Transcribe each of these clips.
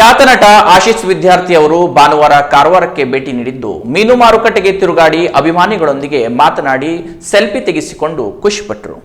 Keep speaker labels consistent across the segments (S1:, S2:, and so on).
S1: ಖ್ಯಾತ ನಟ ಆಶೀಶ್ ವಿದ್ಯಾರ್ಥಿ ಅವರು ಭಾನುವಾರ ಕಾರವಾರಕ್ಕೆ ಭೇಟಿ ನೀಡಿದ್ದು, ಮೀನು ಮಾರುಕಟ್ಟೆಗೆ ತಿರುಗಾಡಿ ಅಭಿಮಾನಿಗಳೊಂದಿಗೆ ಮಾತನಾಡಿ ಸೆಲ್ಫಿ ತೆಗೆಸಿಕೊಂಡು ಖುಷಿಪಟ್ಟರು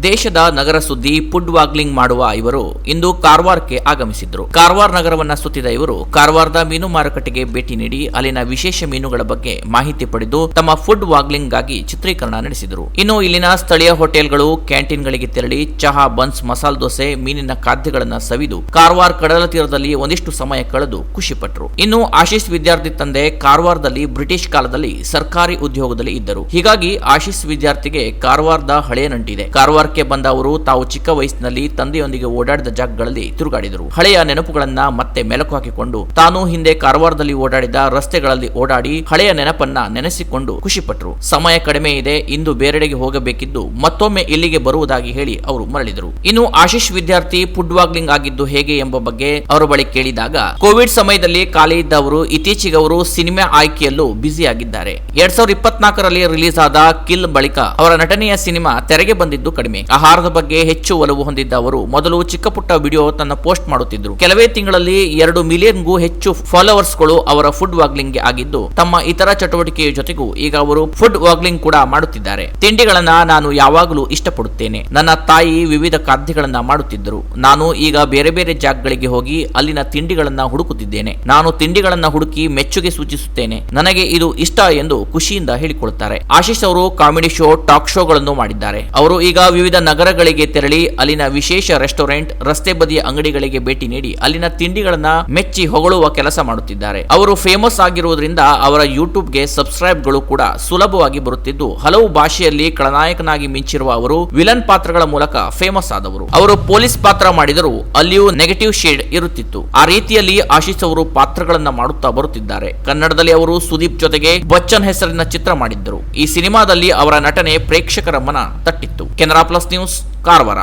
S1: ದೇಶದ ನಗರ ಸುದ್ದಿ ಫುಡ್ ವಾಗ್ಲಿಂಗ್ ಮಾಡುವ ಇವರು ಇಂದು ಕಾರವಾರಕ್ಕೆ ಆಗಮಿಸಿದ್ರು. ಕಾರವಾರ ನಗರವನ್ನ ಸುತ್ತಿದ ಇವರು ಕಾರವಾರದ ಮೀನು ಮಾರುಕಟ್ಟೆಗೆ ಭೇಟಿ ನೀಡಿ ಅಲ್ಲಿನ ವಿಶೇಷ ಮೀನುಗಳ ಬಗ್ಗೆ ಮಾಹಿತಿ ಪಡೆದು ತಮ್ಮ ಫುಡ್ ವಾಗ್ಲಿಂಗ್ಗಾಗಿ ಚಿತ್ರೀಕರಣ ನಡೆಸಿದರು. ಇನ್ನು ಇಲ್ಲಿನ ಸ್ಥಳೀಯ ಹೋಟೆಲ್ಗಳು, ಕ್ಯಾಂಟೀನ್ಗಳಿಗೆ ತೆರಳಿ ಚಹಾ, ಬನ್ಸ್, ಮಸಾಲ ದೋಸೆ, ಮೀನಿನ ಖಾದ್ಯಗಳನ್ನ ಸವಿದು ಕಾರವಾರ ಕಡಲ ತೀರದಲ್ಲಿ ಒಂದಿಷ್ಟು ಸಮಯ ಕಳೆದು ಖುಷಿಪಟ್ಟರು ಇನ್ನು ಆಶೀಶ್ ವಿದ್ಯಾರ್ಥಿ ತಂದೆ ಕಾರವಾರದಲ್ಲಿ ಬ್ರಿಟಿಷ್ ಕಾಲದಲ್ಲಿ ಸರ್ಕಾರಿ ಉದ್ಯೋಗದಲ್ಲಿ ಇದ್ದರು. ಹೀಗಾಗಿ ಆಶೀಶ್ ವಿದ್ಯಾರ್ಥಿಗೆ ಕಾರವಾರದ ಹಳೆಯ ನಂಟಿದೆ ಕಾರವಾರಕ್ಕೆ ಬಂದ ಅವರು ತಾವು ಚಿಕ್ಕ ವಯಸ್ಸಿನಲ್ಲಿ ತಂದೆಯೊಂದಿಗೆ ಓಡಾಡಿದ ಜಾಗಗಳಲ್ಲಿ ತಿರುಗಾಡಿದರು. ಹಳೆಯ ನೆನಪುಗಳನ್ನ ಮತ್ತೆ ಮೆಲುಕು ಹಾಕಿಕೊಂಡು ತಾನು ಹಿಂದೆ ಕಾರವಾರದಲ್ಲಿ ಓಡಾಡಿದ ರಸ್ತೆಗಳಲ್ಲಿ ಓಡಾಡಿ ಹಳೆಯ ನೆನಪನ್ನ ನೆನೆಸಿಕೊಂಡು ಖುಷಿಪಟ್ಟರು ಸಮಯ ಕಡಿಮೆ ಇದೆ, ಇಂದು ಬೇರೆಡೆಗೆ ಹೋಗಬೇಕಿದ್ದು ಮತ್ತೊಮ್ಮೆ ಇಲ್ಲಿಗೆ ಬರುವುದಾಗಿ ಹೇಳಿ ಅವರು ಮರಳಿದರು. ಇನ್ನು ಆಶೀಶ್ ವಿದ್ಯಾರ್ಥಿ ಫುಡ್ ವಾಗ್ಲಿಂಗ್ ಆಗಿದ್ದು ಹೇಗೆ ಎಂಬ ಬಗ್ಗೆ ಅವರ ಬಳಿ ಕೇಳಿದಾಗ, ಕೋವಿಡ್ ಸಮಯದಲ್ಲಿ ಖಾಲಿ ಇದ್ದವರು ಇತ್ತೀಚೆಗೆ ಅವರು ಸಿನಿಮಾ ಆಯ್ಕೆಯಲ್ಲೂ ಬ್ಯುಸಿ ಆಗಿದ್ದಾರೆ ಎರಡ್ ಸಾವಿರದ ಇಪ್ಪತ್ನಾಲ್ಕರಲ್ಲಿ ರಿಲೀಸ್ ಆದ ಕಿಲ್ ಬಳಿಕ ಅವರ ನಟನೆಯ ಸಿನಿಮಾ ತೆರೆಗೆ ಬಂದಿದ್ದು ಕಡಿಮೆ. ಆಹಾರದ ಬಗ್ಗೆ ಹೆಚ್ಚು ಒಲವು ಹೊಂದಿದ್ದ ಅವರು ಮೊದಲು ಚಿಕ್ಕ ಪುಟ್ಟ ವಿಡಿಯೋ ತನ್ನ ಪೋಸ್ಟ್ ಮಾಡುತ್ತಿದ್ದರು. ಕೆಲವೇ ತಿಂಗಳಲ್ಲಿ ಎರಡು ಮಿಲಿಯನ್ಗೂ ಹೆಚ್ಚು ಫಾಲೋವರ್ಸ್ಗಳು ಅವರ ಫುಡ್ ವಾಗ್ಲಿಂಗ್ಗೆ ಆಗಿದ್ದು, ತಮ್ಮ ಇತರ ಚಟುವಟಿಕೆಯ ಜೊತೆಗೂ ಈಗ ಅವರು ಫುಡ್ ವಾಗ್ಲಿಂಗ್ ಕೂಡ ಮಾಡುತ್ತಿದ್ದಾರೆ. ತಿಂಡಿಗಳನ್ನ ನಾನು ಯಾವಾಗಲೂ ಇಷ್ಟಪಡುತ್ತೇನೆ. ನನ್ನ ತಾಯಿ ವಿವಿಧ ಖಾದ್ಯಗಳನ್ನ ಮಾಡುತ್ತಿದ್ದರು. ನಾನು ಈಗ ಬೇರೆ ಬೇರೆ ಜಾಗಗಳಿಗೆ ಹೋಗಿ ಅಲ್ಲಿನ ತಿಂಡಿಗಳನ್ನ ಹುಡುಕುತ್ತಿದ್ದೇನೆ. ನಾನು ತಿಂಡಿಗಳನ್ನ ಹುಡುಕಿ ಮೆಚ್ಚುಗೆ ಸೂಚಿಸುತ್ತೇನೆ. ನನಗೆ ಇದು ಇಷ್ಟ ಎಂದು ಖುಷಿಯಿಂದ ಹೇಳಿಕೊಳ್ಳುತ್ತಾರೆ ಆಶೀಶ್ ಅವರು ಕಾಮಿಡಿ ಶೋ, ಟಾಕ್ ಶೋಗಳನ್ನು ಮಾಡಿದ್ದಾರೆ. ಅವರು ಈಗ ವಿವಿಧ ನಗರಗಳಿಗೆ ತೆರಳಿ ಅಲ್ಲಿನ ವಿಶೇಷ ರೆಸ್ಟೋರೆಂಟ್, ರಸ್ತೆ ಬದಿಯ ಅಂಗಡಿಗಳಿಗೆ ಭೇಟಿ ನೀಡಿ ಅಲ್ಲಿನ ತಿಂಡಿಗಳನ್ನ ಮೆಚ್ಚಿ ಹೊಗಳುವ ಕೆಲಸ ಮಾಡುತ್ತಿದ್ದಾರೆ. ಅವರು ಫೇಮಸ್ ಆಗಿರುವುದರಿಂದ ಅವರ ಯೂಟ್ಯೂಬ್ಗೆ ಸಬ್ಸ್ಕ್ರೈಬ್ಗಳು ಕೂಡ ಸುಲಭವಾಗಿ ಬರುತ್ತಿದ್ದು, ಹಲವು ಭಾಷೆಯಲ್ಲಿ ಖಳನಾಯಕನಾಗಿ ಮಿಂಚಿರುವ ಅವರು ವಿಲನ್ ಪಾತ್ರಗಳ ಮೂಲಕ ಫೇಮಸ್ ಆದವರು. ಅವರು ಪೊಲೀಸ್ ಪಾತ್ರ ಮಾಡಿದರೂ ಅಲ್ಲಿಯೂ ನೆಗೆಟಿವ್ ಶೇಡ್ ಇರುತ್ತಿತ್ತು. ಆ ರೀತಿಯಲ್ಲಿ ಆಶೀಸ್ ಅವರು ಪಾತ್ರಗಳನ್ನ ಮಾಡುತ್ತಾ ಬರುತ್ತಿದ್ದಾರೆ. ಕನ್ನಡದಲ್ಲಿ ಅವರು ಸುದೀಪ್ ಜೊತೆಗೆ ಬಚ್ಚನ್ ಹೆಸರಿನ ಚಿತ್ರ ಮಾಡಿದ್ದರು. ಈ ಸಿನಿಮಾದಲ್ಲಿ ಅವರ ನಟನೆ ಪ್ರೇಕ್ಷಕರ ಮನ ತಟ್ಟಿತ್ತು. Canara plus news Karwar